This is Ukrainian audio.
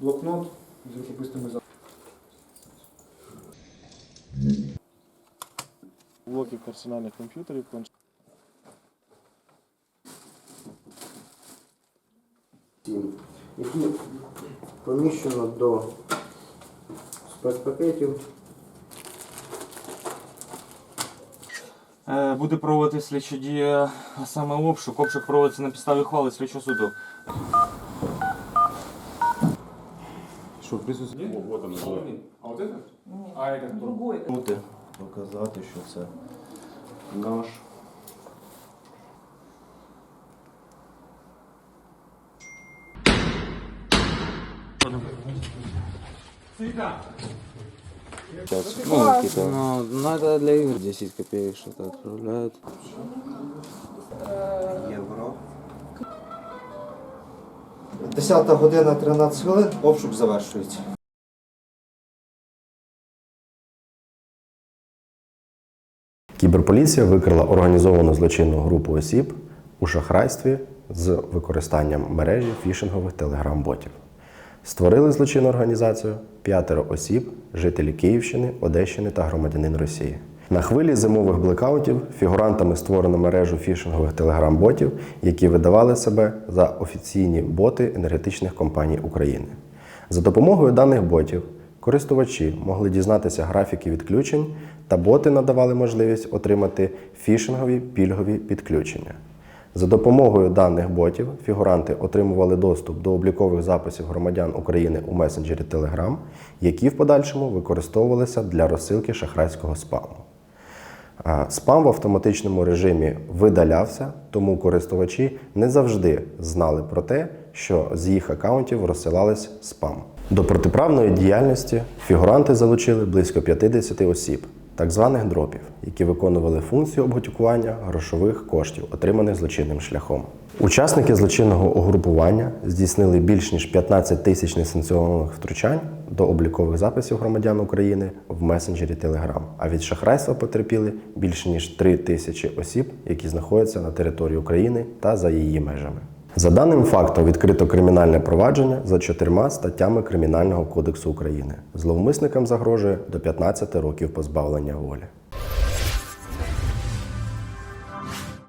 блокнот з рукописними записами. Блоки персональних комп'ютерів, які поміщено до спецпакетів. Е, Буде проводити слідча дія, а саме обшук. Обшук проводиться на підставі хвали слідчого суду. Що, присутні? А вот это? А это кто? Другой. Бути, показати, що це наш. Сейчас, ну, какие-то Ну, ну это для игр 10 копеек что-то отправляют. Євро. 10 година 13 хвилин, обшук завершується. Кіберполіція викрила організовану злочинну групу осіб у шахрайстві з використанням мережі фішингових телеграм-ботів. Створили злочинну організацію п'ятеро осіб, жителі Київщини, Одещини та громадянин Росії. На хвилі зимових блекаутів фігурантами створено мережу фішингових телеграм-ботів, які видавали себе за офіційні боти енергетичних компаній України. За допомогою даних ботів користувачі могли дізнатися графіки відключень, та боти надавали можливість отримати фішингові пільгові підключення. За допомогою даних ботів фігуранти отримували доступ до облікових записів громадян України у месенджері Telegram, які в подальшому використовувалися для розсилки шахрайського спаму. Спам в автоматичному режимі видалявся, тому користувачі не завжди знали про те, що з їх акаунтів розсилались спам. До протиправної діяльності фігуранти залучили близько 50 осіб, так званих дропів, які виконували функцію обготюкування грошових коштів, отриманих злочинним шляхом. Учасники злочинного угрупування здійснили більш ніж 15 тисяч несанкціонованих втручань до облікових записів громадян України в месенджері Telegram. А від шахрайства потерпіли більше ніж 3 тисячі осіб, які знаходяться на території України та за її межами. За даним фактом відкрито кримінальне провадження за чотирма статтями Кримінального кодексу України. Зловмисникам загрожує до 15 років позбавлення волі.